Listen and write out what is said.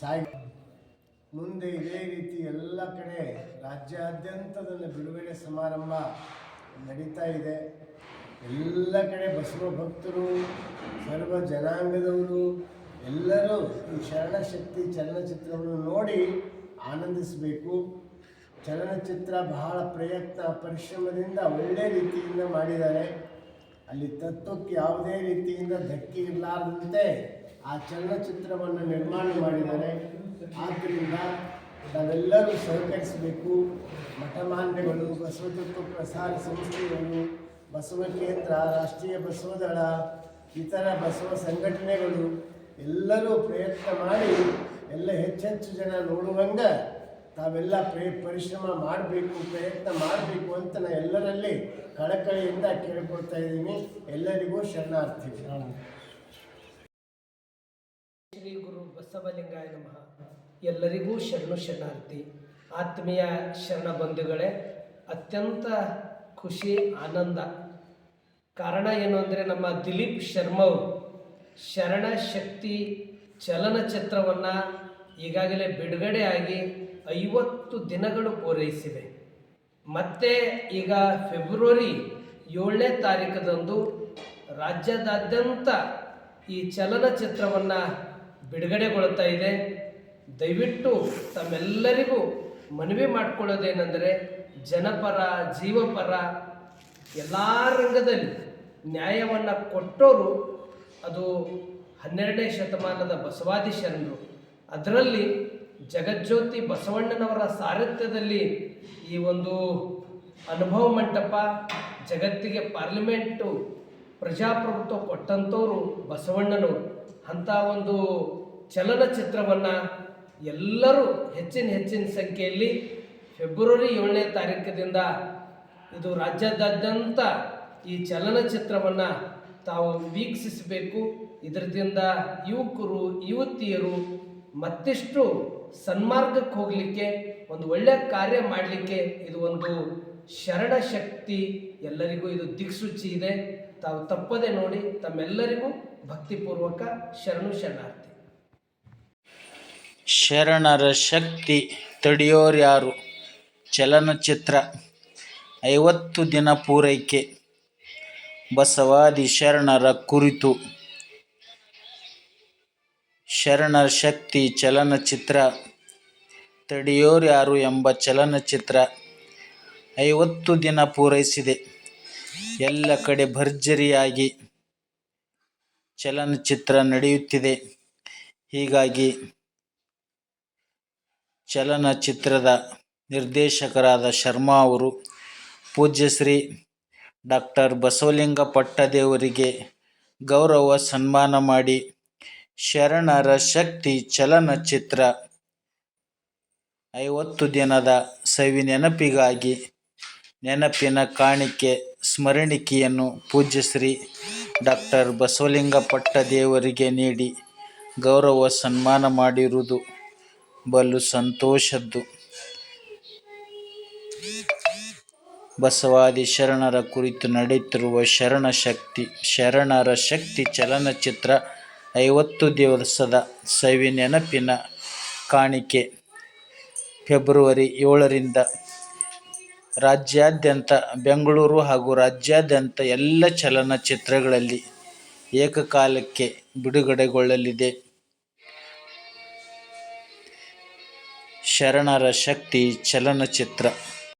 ಸಾಯಿ ಮುಂದೆ ಇದೇ ರೀತಿ ಎಲ್ಲ ಕಡೆ ರಾಜ್ಯಾದ್ಯಂತದ ಬಿಡುಗಡೆ ಸಮಾರಂಭ ನಡೀತಾ ಇದೆ. ಎಲ್ಲ ಕಡೆ ಬಸವ ಭಕ್ತರು, ಸರ್ವ ಜನಾಂಗದವರು, ಎಲ್ಲರೂ ಈ ಶರಣಶಕ್ತಿ ಚಲನಚಿತ್ರವನ್ನು ನೋಡಿ ಆನಂದಿಸಬೇಕು. ಚಲನಚಿತ್ರ ಬಹಳ ಪ್ರಯತ್ನ, ಪರಿಶ್ರಮದಿಂದ ಒಳ್ಳೆ ರೀತಿಯಿಂದ ಮಾಡಿದ್ದಾರೆ. ಅಲ್ಲಿ ತತ್ವಕ್ಕೆ ಯಾವುದೇ ರೀತಿಯಿಂದ ಧಕ್ಕೆ ಇರಲಾರದಂತೆ ಆ ಚಲನಚಿತ್ರವನ್ನು ನಿರ್ಮಾಣ ಮಾಡಿದ್ದಾರೆ. ಆದ್ದರಿಂದ ನಾವೆಲ್ಲರೂ ಸಹಕರಿಸಬೇಕು. ಮಠಮಾನ್ಯಗಳು ಬಸವತತ್ವ ಪ್ರಸಾರ ಸಂಸ್ಥೆಗಳು, ಬಸವ ಕೇಂದ್ರ, ರಾಷ್ಟ್ರೀಯ ಬಸವದಳ ಇತರ ಬಸವ ಸಂಘಟನೆಗಳು ಎಲ್ಲರೂ ಪ್ರಯತ್ನ ಮಾಡಿ ಎಲ್ಲ ಹೆಚ್ಚೆಚ್ಚು ಜನ ನೋಡುವಂಗೆ ತಾವೆಲ್ಲ ಪ್ರೇ, ಪರಿಶ್ರಮ ಮಾಡಬೇಕು, ಪ್ರಯತ್ನ ಮಾಡಬೇಕು ಅಂತ ನಾನು ಎಲ್ಲರಲ್ಲಿ ಕಳಕಳಿಯಿಂದ ಕೇಳ್ಕೊಳ್ತಾ ಇದ್ದೀನಿ. ಎಲ್ಲರಿಗೂ ಶರಣಾರ್ಥಿ. ಶ್ರೀ ಗುರು ಬಸವಲಿಂಗಾಯ ನಮಃ. ಎಲ್ಲರಿಗೂ ಶರಣು ಶರಣಾರ್ಥಿ. ಆತ್ಮೀಯ ಶರಣ ಬಂಧುಗಳೇ, ಅತ್ಯಂತ ಖುಷಿ, ಆನಂದ. ಕಾರಣ ಏನು ಅಂದರೆ ನಮ್ಮ ದಿಲೀಪ್ ಶರ್ಮ ಅವರು ಶರಣ ಶಕ್ತಿ ಚಲನಚಿತ್ರವನ್ನು ಈಗಾಗಲೇ ಬಿಡುಗಡೆ ಆಗಿ ಐವತ್ತು ದಿನಗಳು ಪೂರೈಸಿವೆ ಮತ್ತೆ ಈಗ ಫೆಬ್ರವರಿ ಏಳನೇ ತಾರೀಕದಂದು ರಾಜ್ಯದಾದ್ಯಂತ ಈ ಚಲನಚಿತ್ರವನ್ನು ಬಿಡುಗಡೆಗೊಳ್ತಾ ಇದೆ. ದಯವಿಟ್ಟು ತಮ್ಮೆಲ್ಲರಿಗೂ ಮನವಿ ಮಾಡಿಕೊಳ್ಳೋದೇನೆಂದರೆ ಜನಪರ, ಜೀವಪರ ಎಲ್ಲ ರಂಗದಲ್ಲಿ ನ್ಯಾಯವನ್ನು ಕೊಟ್ಟೋರು ಅದು ಹನ್ನೆರಡನೇ ಶತಮಾನದ ಬಸವಾದಿ ಶರಣರು. ಅದರಲ್ಲಿ ಜಗಜ್ಯೋತಿ ಬಸವಣ್ಣನವರ ಸಾರಥ್ಯದಲ್ಲಿ ಈ ಒಂದು ಅನುಭವ ಮಂಟಪ, ಜಗತ್ತಿಗೆ ಪಾರ್ಲಿಮೆಂಟು, ಪ್ರಜಾಪ್ರಭುತ್ವ ಕೊಟ್ಟಂಥವ್ರು ಬಸವಣ್ಣನವರು. ಅಂಥ ಒಂದು ಚಲನಚಿತ್ರವನ್ನು ಎಲ್ಲರೂ ಹೆಚ್ಚಿನ ಹೆಚ್ಚಿನ ಸಂಖ್ಯೆಯಲ್ಲಿ ಫೆಬ್ರವರಿ ಏಳನೇ ತಾರೀಕಿನಿಂದ ಇದು ರಾಜ್ಯದಾದ್ಯಂತ ಈ ಚಲನಚಿತ್ರವನ್ನು ತಾವು ವೀಕ್ಷಿಸಬೇಕು. ಇದರಿಂದ ಯುವಕರು, ಯುವತಿಯರು ಮತ್ತಿಷ್ಟು ಸನ್ಮಾರ್ಗಕ್ಕೆ ಹೋಗಲಿಕ್ಕೆ, ಒಂದು ಒಳ್ಳೆಯ ಕಾರ್ಯ ಮಾಡಲಿಕ್ಕೆ ಇದು ಒಂದು ಶರಣ ಶಕ್ತಿ. ಎಲ್ಲರಿಗೂ ಇದು ದಿಕ್ಸೂಚಿ ಇದೆ. ತಾವು ತಪ್ಪದೆ ನೋಡಿ ತಮ್ಮೆಲ್ಲರಿಗೂ ಭಕ್ತಿಪೂರ್ವಕ ಶರಣು ಶರಣಾರ್ಥಿ. ಶರಣರ ಶಕ್ತಿ ತಡೆಯೋರ್ಯಾರು ಚಲನಚಿತ್ರ ಐವತ್ತು ದಿನ ಪೂರೈಕೆ. ಬಸವಾದಿ ಶರಣರ ಕುರಿತು. ಶರಣರ ಶಕ್ತಿ ಚಲನಚಿತ್ರ ತಡೆಯೋರ್ಯಾರು ಎಂಬ ಚಲನಚಿತ್ರ ಐವತ್ತು ದಿನ ಪೂರೈಸಿದೆ. ಎಲ್ಲ ಕಡೆ ಭರ್ಜರಿಯಾಗಿ ಚಲನಚಿತ್ರ ನಡೆಯುತ್ತಿದೆ. ಹೀಗಾಗಿ ಚಲನಚಿತ್ರದ ನಿರ್ದೇಶಕರಾದ ಶರ್ಮಾ ಅವರು ಪೂಜ್ಯಶ್ರೀ ಡಾಕ್ಟರ್ ಬಸವಲಿಂಗ ಪಟ್ಟದೇವರಿಗೆ ಗೌರವ ಸನ್ಮಾನ ಮಾಡಿ ಶರಣರ ಶಕ್ತಿ ಚಲನಚಿತ್ರ ಐವತ್ತು ದಿನದ ಸವಿ ನೆನಪಿಗಾಗಿ ನೆನಪಿನ ಕಾಣಿಕೆ ಸ್ಮರಣಿಕೆಯನ್ನು ಪೂಜ್ಯ ಶ್ರೀ ಡಾಕ್ಟರ್ ಬಸವಲಿಂಗ ಪಟ್ಟದೇವರಿಗೆ ನೀಡಿ ಗೌರವ ಸನ್ಮಾನ ಮಾಡಿರುವುದು ಬಲು ಸಂತೋಷದ್ದು. ಬಸವಾದಿ ಶರಣರ ಕುರಿತು ನಡೆಯುತ್ತಿರುವ ಶರಣ ಶಕ್ತಿ, ಶರಣರ ಶಕ್ತಿ ಚಲನಚಿತ್ರ ಐವತ್ತು ದಿವಸದ ಸವಿ ನೆನಪಿನ ಕಾಣಿಕೆ, ಫೆಬ್ರವರಿ ಏಳರಿಂದ ರಾಜ್ಯಾದ್ಯಂತ ಬೆಂಗಳೂರು ಹಾಗೂ ರಾಜ್ಯಾದ್ಯಂತ ಎಲ್ಲ ಚಲನಚಿತ್ರಗಳಲ್ಲಿ ಏಕಕಾಲಕ್ಕೆ ಬಿಡುಗಡೆಗೊಳ್ಳಲಿದೆ. ಶರಣರ ಶಕ್ತಿ ಚಲನಚಿತ್ರ.